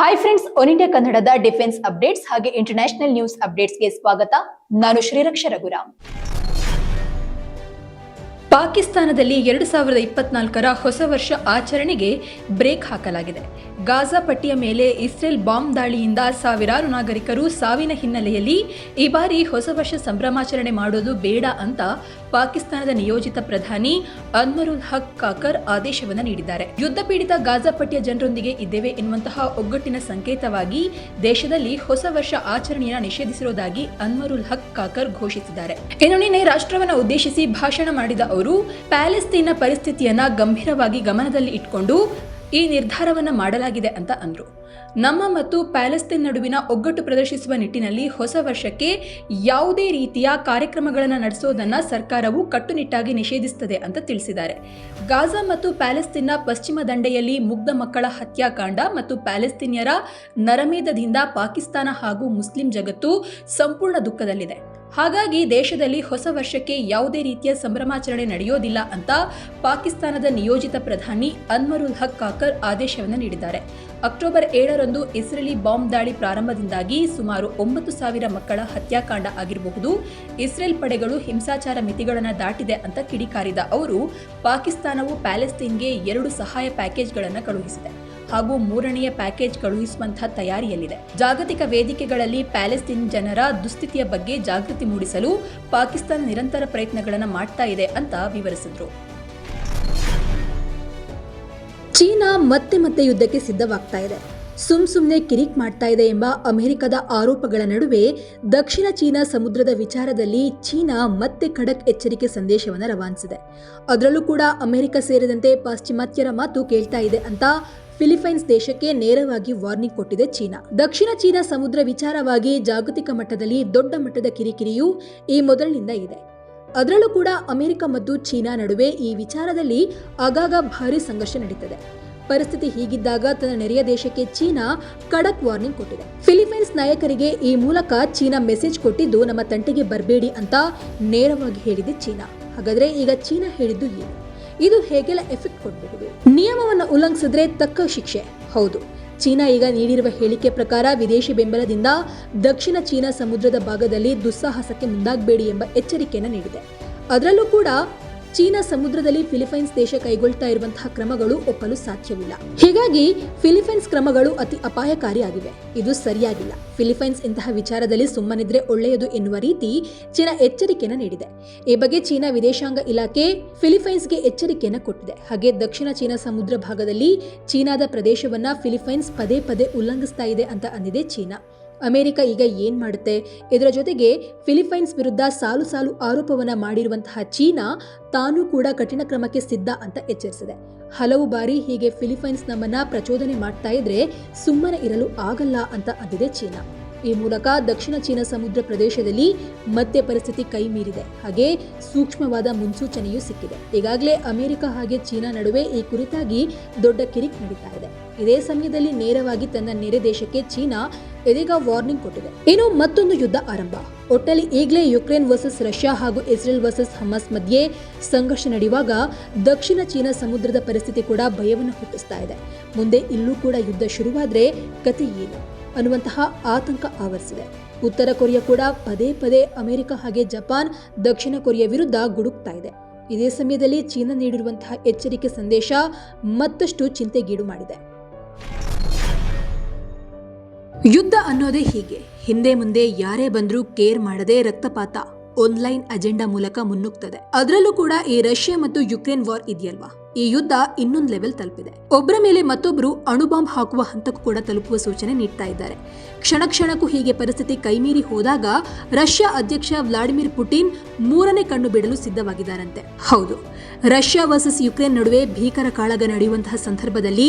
Hi friends one India ಕನ್ನಡದ defence updates ಹಾಗೆ international news ಅಪ್ಡೇಟ್ಸ್ಗೆ ಸ್ವಾಗತ. ನಾನು ಶ್ರೀರಕ್ಷ ರಘುರಾಮ್. ಪಾಕಿಸ್ತಾನದಲ್ಲಿ ಎರಡು ಸಾವಿರದ ಇಪ್ಪತ್ನಾಲ್ಕರ ಹೊಸ ವರ್ಷ ಆಚರಣೆಗೆ ಬ್ರೇಕ್ ಹಾಕಲಾಗಿದೆ. ಗಾಜಾ ಪಟ್ಟಿಯ ಮೇಲೆ ಇಸ್ರೇಲ್ ಬಾಂಬ್ ದಾಳಿಯಿಂದ ಸಾವಿರಾರು ನಾಗರಿಕರು ಸಾವಿನ ಹಿನ್ನೆಲೆಯಲ್ಲಿ ಈ ಬಾರಿ ಹೊಸ ವರ್ಷ ಸಂಭ್ರಮಾಚರಣೆ ಮಾಡೋದು ಬೇಡ ಅಂತ ಪಾಕಿಸ್ತಾನದ ನಿಯೋಜಿತ ಪ್ರಧಾನಿ ಅನ್ವರುಲ್ ಹಕ್ ಕಾಕರ್ ಆದೇಶವನ್ನು ನೀಡಿದ್ದಾರೆ. ಯುದ್ಧ ಪೀಡಿತ ಗಾಜಾ ಪಟ್ಟಿಯ ಜನರೊಂದಿಗೆ ಇದ್ದೇವೆ ಎನ್ನುವಂತಹ ಒಗ್ಗಟ್ಟಿನ ಸಂಕೇತವಾಗಿ ದೇಶದಲ್ಲಿ ಹೊಸ ವರ್ಷ ಆಚರಣೆಯನ್ನು ನಿಷೇಧಿಸಿರುವುದಾಗಿ ಅನ್ವರುಲ್ ಹಕ್ ಕಾಕರ್ ಘೋಷಿಸಿದ್ದಾರೆ. ಇನ್ನು ನಿನ್ನೆ ರಾಷ್ಟ್ರವನ್ನು ಉದ್ದೇಶಿಸಿ ಭಾಷಣ ಮಾಡಿದ ಅವರು ಪ್ಯಾಲೆಸ್ತೀನ್ನ ಪರಿಸ್ಥಿತಿಯನ್ನ ಗಂಭೀರವಾಗಿ ಗಮನದಲ್ಲಿ ಇಟ್ಕೊಂಡು ಈ ನಿರ್ಧಾರವನ್ನು ಮಾಡಲಾಗಿದೆ ಅಂತ ಅಂದರು. ನಮ್ಮ ಮತ್ತು ಪ್ಯಾಲೆಸ್ತೀನ್ ನಡುವಿನ ಒಗ್ಗಟ್ಟು ಪ್ರದರ್ಶಿಸುವ ನಿಟ್ಟಿನಲ್ಲಿ ಹೊಸ ವರ್ಷಕ್ಕೆ ಯಾವುದೇ ರೀತಿಯ ಕಾರ್ಯಕ್ರಮಗಳನ್ನು ನಡೆಸೋದನ್ನು ಸರ್ಕಾರವು ಕಟ್ಟುನಿಟ್ಟಾಗಿ ನಿಷೇಧಿಸುತ್ತದೆ ಅಂತ ತಿಳಿಸಿದ್ದಾರೆ. ಗಾಜಾ ಮತ್ತು ಪ್ಯಾಲೆಸ್ತೀನ್ನ ಪಶ್ಚಿಮ ದಂಡೆಯಲ್ಲಿ ಮುಗ್ಧ ಮಕ್ಕಳ ಹತ್ಯಾಕಾಂಡ ಮತ್ತು ಪ್ಯಾಲೆಸ್ತೀನ್ಯರ ನರಮೇಧದಿಂದ ಪಾಕಿಸ್ತಾನ ಹಾಗೂ ಮುಸ್ಲಿಂ ಜಗತ್ತು ಸಂಪೂರ್ಣ ದುಃಖದಲ್ಲಿದೆ. ಹಾಗಾಗಿ ದೇಶದಲ್ಲಿ ಹೊಸ ವರ್ಷಕ್ಕೆ ಯಾವುದೇ ರೀತಿಯ ಸಂಭ್ರಮಾಚರಣೆ ನಡೆಯೋದಿಲ್ಲ ಅಂತ ಪಾಕಿಸ್ತಾನದ ನಿಯೋಜಿತ ಪ್ರಧಾನಿ ಅನ್ವರುಲ್ ಹಕ್ ಕಾಕರ್ ಆದೇಶವನ್ನು ನೀಡಿದ್ದಾರೆ. ಅಕ್ಟೋಬರ್ ಏಳರಂದು ಇಸ್ರೇಲಿ ಬಾಂಬ್ ದಾಳಿ ಪ್ರಾರಂಭದಿಂದಾಗಿ ಸುಮಾರು ಒಂಬತ್ತು ಸಾವಿರ ಮಕ್ಕಳ ಹತ್ಯಾಕಾಂಡ ಆಗಿರಬಹುದು. ಇಸ್ರೇಲ್ ಪಡೆಗಳು ಹಿಂಸಾಚಾರ ಮಿತಿಗಳನ್ನು ದಾಟಿದೆ ಅಂತ ಕಿಡಿಕಾರಿದ ಅವರು, ಪಾಕಿಸ್ತಾನವು ಪ್ಯಾಲೆಸ್ತೀನ್ಗೆ ಎರಡು ಸಹಾಯ ಪ್ಯಾಕೇಜ್ಗಳನ್ನು ಕಳುಹಿಸಿದೆ. ಹಾಗೂ ಮೂರನೆಯ ಪ್ಯಾಕೇಜ್ ಕಳುಹಿಸುವಂತಹ ತಯಾರಿಯಲ್ಲಿದೆ. ಜಾಗತಿಕ ವೇದಿಕೆಗಳಲ್ಲಿ ಪ್ಯಾಲೆಸ್ತೀನ್ ಜನರ ದುಸ್ಥಿತಿಯ ಬಗ್ಗೆ ಜಾಗೃತಿ ಮೂಡಿಸಲು ಪಾಕಿಸ್ತಾನ ನಿರಂತರ ಪ್ರಯತ್ನಗಳನ್ನು ಮಾಡ್ತಾ ಇದೆ ಅಂತ ವಿವರಿಸಿದ್ರು. ಚೀನಾ ಮತ್ತೆ ಮತ್ತೆ ಯುದ್ಧಕ್ಕೆ ಸಿದ್ಧವಾಗ್ತಾ ಇದೆ. ಸುಮ್ ಸುಮ್ಮನೆ ಕಿರಿಕ್ ಮಾಡ್ತಾ ಇದೆ ಎಂಬ ಅಮೆರಿಕದ ಆರೋಪಗಳ ನಡುವೆ ದಕ್ಷಿಣ ಚೀನಾ ಸಮುದ್ರದ ವಿಚಾರದಲ್ಲಿ ಚೀನಾ ಮತ್ತೆ ಖಡಕ್ ಎಚ್ಚರಿಕೆ ಸಂದೇಶವನ್ನು ರವಾನಿಸಿದೆ. ಅದರಲ್ಲೂ ಕೂಡ ಅಮೆರಿಕ ಸೇರಿದಂತೆ ಪಾಶ್ಚಿಮಾತ್ಯರ ಮಾತು ಕೇಳ್ತಾ ಇದೆ ಅಂತ ಫಿಲಿಪೈನ್ಸ್ ದೇಶಕ್ಕೆ ನೇರವಾಗಿ ವಾರ್ನಿಂಗ್ ಕೊಟ್ಟಿದೆ ಚೀನಾ. ದಕ್ಷಿಣ ಚೀನಾ ಸಮುದ್ರ ವಿಚಾರವಾಗಿ ಜಾಗತಿಕ ಮಟ್ಟದಲ್ಲಿ ದೊಡ್ಡ ಮಟ್ಟದ ಕಿರಿಕಿರಿಯು ಈ ಮೊದಲಿನಿಂದ ಇದೆ. ಅದರಲ್ಲೂ ಕೂಡ ಅಮೆರಿಕ ಮತ್ತು ಚೀನಾ ನಡುವೆ ಈ ವಿಚಾರದಲ್ಲಿ ಆಗಾಗ ಭಾರಿ ಸಂಘರ್ಷ ನಡೀತದೆ. ಪರಿಸ್ಥಿತಿ ಹೀಗಿದ್ದಾಗ ತನ್ನ ನೆರೆಯ ದೇಶಕ್ಕೆ ಚೀನಾ ಕಡಕ್ ವಾರ್ನಿಂಗ್ ಕೊಟ್ಟಿದೆ. ಫಿಲಿಪೈನ್ಸ್ ನಾಯಕರಿಗೆ ಈ ಮೂಲಕ ಚೀನಾ ಮೆಸೇಜ್ ಕೊಟ್ಟಿದ್ದು ನಮ್ಮ ತಂಟೆಗೆ ಬರಬೇಡಿ ಅಂತ ನೇರವಾಗಿ ಹೇಳಿದೆ ಚೀನಾ. ಹಾಗಾದ್ರೆ ಈಗ ಚೀನಾ ಹೇಳಿದ್ದು ಏನು? ಇದು ಹೇಗೆಲ್ಲ ಎಫೆಕ್ಟ್ ಕೊಡಬಹುದು? ನಿಯಮವನ್ನು ಉಲ್ಲಂಘಿಸಿದ್ರೆ ತಕ್ಕ ಶಿಕ್ಷೆ. ಹೌದು. ಚೀನಾ ಈಗ ನೀಡಿರುವ ಹೇಳಿಕೆ ಪ್ರಕಾರ ವಿದೇಶಿ ಬೆಂಬಲದಿಂದ ದಕ್ಷಿಣ ಚೀನಾ ಸಮುದ್ರದ ಭಾಗದಲ್ಲಿ ದುಸ್ಸಾಹಸಕ್ಕೆ ಮುಂದಾಗಬೇಡಿ ಎಂಬ ಎಚ್ಚರಿಕೆಯನ್ನು ನೀಡಿದೆ. ಅದರಲ್ಲೂ ಕೂಡ ಚೀನಾ ಸಮುದ್ರದಲ್ಲಿ ಫಿಲಿಪೈನ್ಸ್ ದೇಶ ಕೈಗೊಳ್ತಾ ಇರುವಂತಹ ಕ್ರಮಗಳು ಒಪ್ಪಲು ಸಾಧ್ಯವಿಲ್ಲ. ಹೀಗಾಗಿ ಫಿಲಿಪೈನ್ಸ್ ಕ್ರಮಗಳು ಅತಿ ಅಪಾಯಕಾರಿಯಾಗಿವೆ. ಇದು ಸರಿಯಾಗಿಲ್ಲ. ಫಿಲಿಪೈನ್ಸ್ ಇಂತಹ ವಿಚಾರದಲ್ಲಿ ಸುಮ್ಮನಿದ್ರೆ ಒಳ್ಳೆಯದು ಎನ್ನುವ ರೀತಿ ಚೀನಾ ಎಚ್ಚರಿಕೆಯನ್ನು ನೀಡಿದೆ. ಈ ಬಗ್ಗೆ ಚೀನಾ ವಿದೇಶಾಂಗ ಇಲಾಖೆ ಫಿಲಿಪೈನ್ಸ್ಗೆ ಎಚ್ಚರಿಕೆಯನ್ನು ಕೊಟ್ಟಿದೆ. ಹಾಗೆ ದಕ್ಷಿಣ ಚೀನಾ ಸಮುದ್ರ ಭಾಗದಲ್ಲಿ ಚೀನಾದ ಪ್ರದೇಶವನ್ನ ಫಿಲಿಪೈನ್ಸ್ ಪದೇ ಪದೇ ಉಲ್ಲಂಘಿಸ್ತಾ ಇದೆ ಅಂತ ಅಂದಿದೆ ಚೀನಾ. ಅಮೆರಿಕ ಈಗ ಏನ್ ಮಾಡುತ್ತೆ? ಇದರ ಜೊತೆಗೆ ಫಿಲಿಪೈನ್ಸ್ ವಿರುದ್ಧ ಸಾಲು ಸಾಲು ಆರೋಪವನ್ನ ಮಾಡಿರುವಂತಹ ಚೀನಾ ತಾನೂ ಕೂಡ ಕಠಿಣ ಕ್ರಮಕ್ಕೆ ಸಿದ್ಧ ಅಂತ ಎಚ್ಚರಿಸಿದೆ. ಹಲವು ಬಾರಿ ಹೀಗೆ ಫಿಲಿಪೈನ್ಸ್ ನಮ್ಮನ್ನ ಪ್ರಚೋದನೆ ಮಾಡ್ತಾ ಇದ್ರೆ ಸುಮ್ಮನೆ ಇರಲು ಆಗಲ್ಲ ಅಂತ ಅಂದಿದೆ ಚೀನಾ. ಈ ಮೂಲಕ ದಕ್ಷಿಣ ಚೀನಾ ಸಮುದ್ರ ಪ್ರದೇಶದಲ್ಲಿ ಮತ್ತೆ ಪರಿಸ್ಥಿತಿ ಕೈ ಮೀರಿದೆ. ಹಾಗೆ ಸೂಕ್ಷ್ಮವಾದ ಮುನ್ಸೂಚನೆಯೂ ಸಿಕ್ಕಿದೆ. ಈಗಾಗಲೇ ಅಮೆರಿಕ ಹಾಗೆ ಚೀನಾ ನಡುವೆ ಈ ಕುರಿತಾಗಿ ದೊಡ್ಡ ಕಿರಿಕ್ ನಡೀತಾ ಇದೆ. ಇದೇ ಸಮಯದಲ್ಲಿ ನೇರವಾಗಿ ತನ್ನ ನೆರೆ ದೇಶಕ್ಕೆ ಚೀನಾ ಇದೀಗ ವಾರ್ನಿಂಗ್ ಕೊಟ್ಟಿದೆ. ಇನ್ನು ಮತ್ತೊಂದು ಯುದ್ಧ ಆರಂಭ. ಒಟ್ಟಲ್ಲಿ ಈಗಲೇ ಯುಕ್ರೇನ್ ವರ್ಸಸ್ ರಷ್ಯಾ ಹಾಗೂ ಇಸ್ರೇಲ್ ವರ್ಸಸ್ ಹಮಾಸ್ ಮಧ್ಯೆ ಸಂಘರ್ಷ ನಡೆಯುವಾಗ ದಕ್ಷಿಣ ಚೀನಾ ಸಮುದ್ರದ ಪರಿಸ್ಥಿತಿ ಕೂಡ ಭಯವನ್ನು ಹುಟ್ಟಿಸ್ತಾ ಇದೆ. ಮುಂದೆ ಇಲ್ಲೂ ಕೂಡ ಯುದ್ಧ ಶುರುವಾದ್ರೆ ಕತೆ ಏನು? ಅನ್ನುವಂತಹ ಆತಂಕ ಆವರಿಸಿದೆ. ಉತ್ತರ ಕೊರಿಯಾ ಕೂಡ ಪದೇ ಪದೇ ಅಮೆರಿಕ ಹಾಗೆ ಜಪಾನ್ ದಕ್ಷಿಣ ಕೊರಿಯಾ ವಿರುದ್ಧ ಗುಡುಕ್ತಾ ಇದೆ. ಇದೇ ಸಮಯದಲ್ಲಿ ಚೀನಾ ನೀಡಿರುವಂತಹ ಎಚ್ಚರಿಕೆ ಸಂದೇಶ ಮತ್ತಷ್ಟು ಚಿಂತೆಗೀಡು ಮಾಡಿದೆ. ಯುದ್ಧ ಅನ್ನೋದೇ ಹೀಗೆ. ಹಿಂದೆ ಮುಂದೆ ಯಾರೇ ಬಂದರೂ ಕೇರ್ ಮಾಡದೆ ರಕ್ತಪಾತ. ಆನ್ಲೈನ್ ಅಜೆಂಡಾ ಮೂಲಕ ಮುನ್ನುಗ್ತದೆ. ಅದರಲ್ಲೂ ಕೂಡ ಈ ರಷ್ಯಾ ಮತ್ತು ಯುಕ್ರೇನ್ ವಾರ್ ಇದೆಯಲ್ವಾ? ಈ ಯುದ್ಧ ಇನ್ನೊಂದು ಲೆವೆಲ್ ತಲುಪಿದೆ. ಒಬ್ಬರ ಮೇಲೆ ಮತ್ತೊಬ್ಬರು ಅಣುಬಾಂಬ್ ಹಾಕುವ ಹಂತಕ್ಕೂ ಕೂಡ ತಲುಪುವ ಸೂಚನೆ ನೀಡ್ತಾ ಇದ್ದಾರೆ. ಕ್ಷಣ ಕ್ಷಣಕ್ಕೂ ಹೀಗೆ ಪರಿಸ್ಥಿತಿ ಕೈಮೀರಿ ಹೋದಾಗ ರಷ್ಯಾ ಅಧ್ಯಕ್ಷ ವ್ಲಾಡಿಮಿರ್ ಪುಟಿನ್ ಮೂರನೇ ಕಣ್ಣು ಬಿಡಲು ಸಿದ್ಧವಾಗಿದ್ದಾರಂತೆ. ಹೌದು, ರಷ್ಯಾ ವರ್ಸಸ್ ಯುಕ್ರೇನ್ ನಡುವೆ ಭೀಕರ ಕಾಳಗ ನಡೆಯುವಂತಹ ಸಂದರ್ಭದಲ್ಲಿ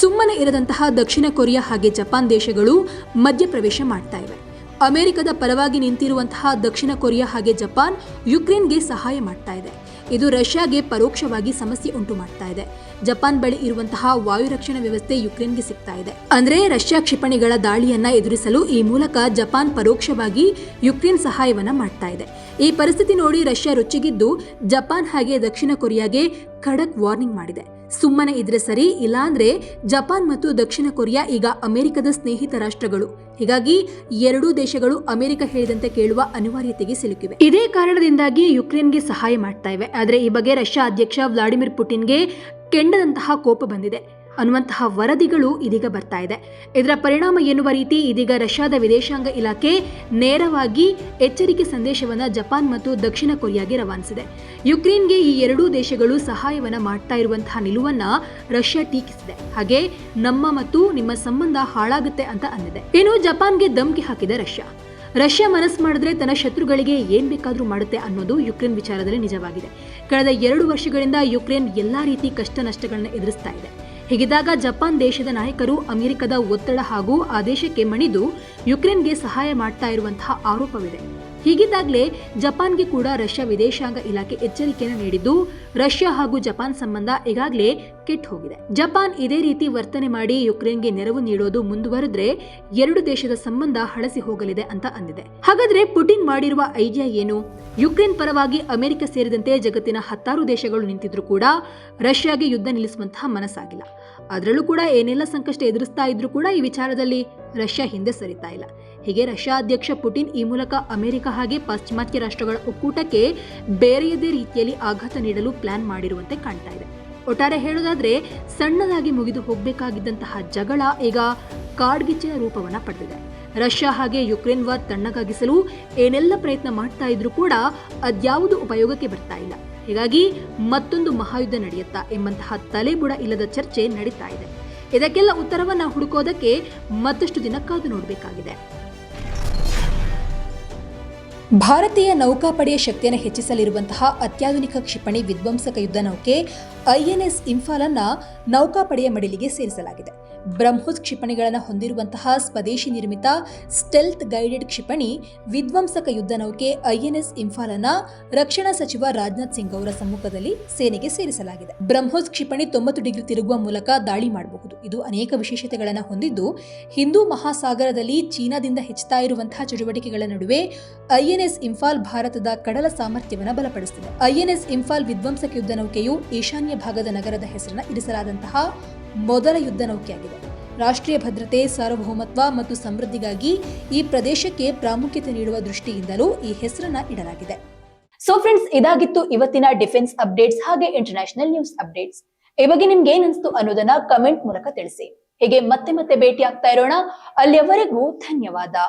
ಸುಮ್ಮನೆ ಇರದಂತಹ ದಕ್ಷಿಣ ಕೊರಿಯಾ ಹಾಗೆ ಜಪಾನ್ ದೇಶಗಳು ಮಧ್ಯಪ್ರವೇಶ ಮಾಡ್ತಾ ಇವೆ. ಅಮೆರಿಕದ ಪರವಾಗಿ ನಿಂತಿರುವಂತಹ ದಕ್ಷಿಣ ಕೊರಿಯಾ ಹಾಗೆ ಜಪಾನ್ ಯುಕ್ರೇನ್ಗೆ ಸಹಾಯ ಮಾಡ್ತಾ ಇದೆ. ಇದು ರಷ್ಯಾಗೆ ಪರೋಕ್ಷವಾಗಿ ಸಮಸ್ಯೆ ಉಂಟು ಮಾಡ್ತಾ ಇದೆ. ಜಪಾನ್ ಬಳಿ ಇರುವಂತಹ ವಾಯು ರಕ್ಷಣಾ ವ್ಯವಸ್ಥೆ ಯುಕ್ರೇನ್ಗೆ ಸಿಗ್ತಾ ಇದೆ. ಅಂದ್ರೆ ರಷ್ಯಾ ಕ್ಷಿಪಣಿಗಳ ದಾಳಿಯನ್ನ ಎದುರಿಸಲು ಈ ಮೂಲಕ ಜಪಾನ್ ಪರೋಕ್ಷವಾಗಿ ಯುಕ್ರೇನ್ ಸಹಾಯವನ್ನ ಮಾಡ್ತಾ ಇದೆ. ಈ ಪರಿಸ್ಥಿತಿ ನೋಡಿ ರಷ್ಯಾ ರುಚಿಗಿದ್ದು ಜಪಾನ್ ಹಾಗೆ ದಕ್ಷಿಣ ಕೊರಿಯಾಗೆ ಖಡಕ್ ವಾರ್ನಿಂಗ್ ಮಾಡಿದೆ. ಸುಮ್ಮನೆ ಇದ್ರೆ ಸರಿ, ಇಲ್ಲಾಂದ್ರೆ ಜಪಾನ್ ಮತ್ತು ದಕ್ಷಿಣ ಕೊರಿಯಾ ಈಗ ಅಮೆರಿಕದ ಸ್ನೇಹಿತ ರಾಷ್ಟ್ರಗಳು. ಹೀಗಾಗಿ ಎರಡೂ ದೇಶಗಳು ಅಮೆರಿಕ ಹೇಳಿದಂತೆ ಕೇಳುವ ಅನಿವಾರ್ಯತೆಗೆ ಸಿಲುಕಿವೆ. ಇದೇ ಕಾರಣದಿಂದಾಗಿ ಯುಕ್ರೇನ್ಗೆ ಸಹಾಯ ಮಾಡ್ತಾ ಇವೆ. ಆದರೆ ಈ ಬಗ್ಗೆ ರಷ್ಯಾ ಅಧ್ಯಕ್ಷ ವ್ಲಾಡಿಮಿರ್ ಪುಟಿನ್ಗೆ ಕೆಂಡದಂತಹ ಕೋಪ ಬಂದಿದೆ. ಅನ್ನುವಂತಹ ವರದಿಗಳು ಇದೀಗ ಬರ್ತಾ ಇದೆ. ಇದರ ಪರಿಣಾಮ ಎನ್ನುವ ರೀತಿ ಇದೀಗ ರಷ್ಯಾದ ವಿದೇಶಾಂಗ ಇಲಾಖೆ ನೇರವಾಗಿ ಎಚ್ಚರಿಕೆ ಸಂದೇಶವನ್ನು ಜಪಾನ್ ಮತ್ತು ದಕ್ಷಿಣ ಕೊರಿಯಾಗೆ ರವಾನಿಸಿದೆ. ಯುಕ್ರೇನ್ಗೆ ಈ ಎರಡೂ ದೇಶಗಳು ಸಹಾಯವನ್ನು ಮಾಡ್ತಾ ಇರುವಂತಹ ನಿಲುವನ್ನ ರಷ್ಯಾ ಟೀಕಿಸಿದೆ. ಹಾಗೆ ನಮ್ಮ ಮತ್ತು ನಿಮ್ಮ ಸಂಬಂಧ ಹಾಳಾಗುತ್ತೆ ಅಂತ ಅಂದಿದೆ ಇನ್ನು ಜಪಾನ್ಗೆ ಧಮ್ಕಿ ಹಾಕಿದೆ ರಷ್ಯಾ. ರಷ್ಯಾ ಮನಸ್ಸು ಮಾಡಿದ್ರೆ ತನ್ನ ಶತ್ರುಗಳಿಗೆ ಏನ್ ಬೇಕಾದರೂ ಮಾಡುತ್ತೆ ಅನ್ನೋದು ಯುಕ್ರೇನ್ ವಿಚಾರದಲ್ಲಿ ನಿಜವಾಗಿದೆ. ಕಳೆದ ಎರಡು ವರ್ಷಗಳಿಂದ ಯುಕ್ರೇನ್ ಎಲ್ಲಾ ರೀತಿ ಕಷ್ಟ ನಷ್ಟಗಳನ್ನ ಎದುರಿಸ್ತಾ ಇದೆ. ಹೀಗಿದ್ದಾಗ ಜಪಾನ್ ದೇಶದ ನಾಯಕರು ಅಮೆರಿಕದ ಒತ್ತಡ ಹಾಗೂ ಆದೇಶಕ್ಕೆ ಮಣಿದು ಯುಕ್ರೇನ್ಗೆ ಸಹಾಯ ಮಾಡ್ತಾ ಇರುವಂತಹ ಆರೋಪವಿದೆ. ಹೀಗಿದ್ದಾಗಲೇ ಜಪಾನ್ಗೆ ಕೂಡ ರಷ್ಯಾ ವಿದೇಶಾಂಗ ಇಲಾಖೆ ಎಚ್ಚರಿಕೆಯನ್ನು ನೀಡಿದ್ದು, ರಷ್ಯಾ ಹಾಗೂ ಜಪಾನ್ ಸಂಬಂಧ ಈಗಾಗಲೇ ಕೆಟ್ಟು ಹೋಗಿದೆ. ಜಪಾನ್ ಇದೇ ರೀತಿ ವರ್ತನೆ ಮಾಡಿ ಯುಕ್ರೇನ್ಗೆ ನೆರವು ನೀಡೋದು ಮುಂದುವರೆದ್ರೆ ಎರಡು ದೇಶದ ಸಂಬಂಧ ಹಳಸಿ ಹೋಗಲಿದೆ ಅಂತ ಅಂದಿದೆ. ಹಾಗಾದ್ರೆ ಪುಟಿನ್ ಮಾಡಿರುವ ಐಡಿಯಾ ಏನು? ಯುಕ್ರೇನ್ ಪರವಾಗಿ ಅಮೆರಿಕ ಸೇರಿದಂತೆ ಜಗತ್ತಿನ ಹತ್ತಾರು ದೇಶಗಳು ನಿಂತಿದ್ರು ಕೂಡ ರಷ್ಯಾಗೆ ಯುದ್ಧ ನಿಲ್ಲಿಸುವಂತಹ ಮನಸ್ಸಾಗಿಲ್ಲ. ಅದರಲ್ಲೂ ಕೂಡ ಏನೆಲ್ಲ ಸಂಕಷ್ಟ ಎದುರಿಸ್ತಾ ಇದ್ರೂ ಕೂಡ ಈ ವಿಚಾರದಲ್ಲಿ ರಷ್ಯಾ ಹಿಂದೆ ಸರಿತಾ ಇಲ್ಲ. ಹೀಗೆ ರಷ್ಯಾ ಅಧ್ಯಕ್ಷ ಪುಟಿನ್ ಈ ಮೂಲಕ ಅಮೆರಿಕ ಹಾಗೆ ಪಾಶ್ಚಿಮಾತ್ಯ ರಾಷ್ಟ್ರಗಳ ಒಕ್ಕೂಟಕ್ಕೆ ಬೇರೆಯದೇ ರೀತಿಯಲ್ಲಿ ಆಘಾತ ನೀಡಲು ಪ್ಲಾನ್ ಮಾಡಿರುವಂತೆ ಕಾಣ್ತಾ ಇದೆ. ಒಟ್ಟಾರೆ ಹೇಳೋದಾದ್ರೆ, ಸಣ್ಣದಾಗಿ ಮುಗಿದು ಹೋಗಬೇಕಾಗಿದ್ದಂತಹ ಜಗಳ ಈಗ ಕಾಡ್ಗಿಚ್ಚಿನ ರೂಪವನ್ನು ಪಡೆದಿದೆ. ರಷ್ಯಾ ಹಾಗೆ ಯುಕ್ರೇನ್ ವಾರ್ ತಣ್ಣಗಾಗಿಸಲು ಏನೆಲ್ಲ ಪ್ರಯತ್ನ ಮಾಡ್ತಾ ಇದ್ರೂ ಕೂಡ ಅದ್ಯಾವುದು ಉಪಯೋಗಕ್ಕೆ ಬರ್ತಾ ಇಲ್ಲ. ಹೀಗಾಗಿ ಮತ್ತೊಂದು ಮಹಾಯುದ್ಧ ನಡೆಯುತ್ತಾ ಎಂಬಂತಹ ತಲೆಬುಡ ಇಲ್ಲದ ಚರ್ಚೆ ನಡೀತಾ ಇದೆ. ಇದಕ್ಕೆಲ್ಲ ಉತ್ತರವನ್ನ ಹುಡುಕೋದಕ್ಕೆ ಮತ್ತಷ್ಟು ದಿನ ಕಾದು ನೋಡಬೇಕಾಗಿದೆ. ಭಾರತೀಯ ನೌಕಾಪಡೆಯ ಶಕ್ತಿಯನ್ನು ಹೆಚ್ಚಿಸಲಿರುವಂತಹ ಅತ್ಯಾಧುನಿಕ ಕ್ಷಿಪಣಿ ವಿಧ್ವಂಸಕ ಯುದ್ಧ ನೌಕೆ ಐಎನ್ಎಸ್ ಇಂಫಾಲ್ ಅನ್ನ ನೌಕಾಪಡೆಯ ಮಡಿಲಿಗೆ ಸೇರಿಸಲಾಗಿದೆ. ಬ್ರಹ್ಮೋಸ್ ಕ್ಷಿಪಣಿಗಳನ್ನು ಹೊಂದಿರುವಂತಹ ಸ್ವದೇಶಿ ನಿರ್ಮಿತ ಸ್ಟೆಲ್ತ್ ಗೈಡೆಡ್ ಕ್ಷಿಪಣಿ ವಿಧ್ವಂಸಕ ಯುದ್ಧ ನೌಕೆ ಐಎನ್ಎಸ್ ಇಂಫಾಲ್ ಅನ್ನ ರಕ್ಷಣಾ ಸಚಿವ ರಾಜನಾಥ್ ಸಿಂಗ್ ಅವರ ಸಮ್ಮುಖದಲ್ಲಿ ಸೇನೆಗೆ ಸೇರಿಸಲಾಗಿದೆ. ಬ್ರಹ್ಮೋಸ್ ಕ್ಷಿಪಣಿ ತೊಂಬತ್ತು ಡಿಗ್ರಿ ತಿರುಗುವ ಮೂಲಕ ದಾಳಿ ಮಾಡಬಹುದು. ಇದು ಅನೇಕ ವಿಶೇಷತೆಗಳನ್ನು ಹೊಂದಿದ್ದು, ಹಿಂದೂ ಮಹಾಸಾಗರದಲ್ಲಿ ಚೀನಾದಿಂದ ಹೆಚ್ಚುತ್ತಾ ಇರುವಂತಹ ಚಟುವಟಿಕೆಗಳ ನಡುವೆ ಐಎನ್ಎಸ್ ಇಂಫಾಲ್ ಭಾರತದ ಕಡಲ ಸಾಮರ್ಥ್ಯವನ್ನು ಬಲಪಡಿಸುತ್ತಿದೆ ಐಎನ್ಎಸ್ ಇಂಫಾಲ್ ವಿಧ್ವಂಸಕ ಯುದ್ಧ ನೌಕೆಯು ಈಶಾನ್ಯ ಭಾಗದ ನಗರದ ಹೆಸರನ್ನು ಇರಿಸಲಾದಂತಹ ಮೊದಲ ಯುದ್ಧ ನೌಕೆಯಾಗಿದೆ. ರಾಷ್ಟ್ರೀಯ ಭದ್ರತೆ, ಸಾರ್ವಭೌಮತ್ವ ಮತ್ತು ಸಮೃದ್ಧಿಗಾಗಿ ಈ ಪ್ರದೇಶಕ್ಕೆ ಪ್ರಾಮುಖ್ಯತೆ ನೀಡುವ ದೃಷ್ಟಿಯಿಂದಲೂ ಈ ಹೆಸರನ್ನ ಇಡಲಾಗಿದೆ. ಸೊ ಫ್ರೆಂಡ್ಸ್ ಇದಾಗಿತ್ತು ಇವತ್ತಿನ ಡಿಫೆನ್ಸ್ ಅಪ್ಡೇಟ್ಸ್ ಹಾಗೆ ಇಂಟರ್ನ್ಯಾಷನಲ್ ನ್ಯೂಸ್ ಅಪ್ಡೇಟ್ಸ್. ಈ ಬಗ್ಗೆ ನಿಮ್ಗೆ ಏನಿಸ್ತು ಅನ್ನೋದನ್ನ ಕಮೆಂಟ್ ಮೂಲಕ ತಿಳಿಸಿ. ಹೀಗೆ ಮತ್ತೆ ಮತ್ತೆ ಭೇಟಿ ಆಗ್ತಾ ಇರೋಣ. ಅಲ್ಲಿಯವರೆಗೂ ಧನ್ಯವಾದ.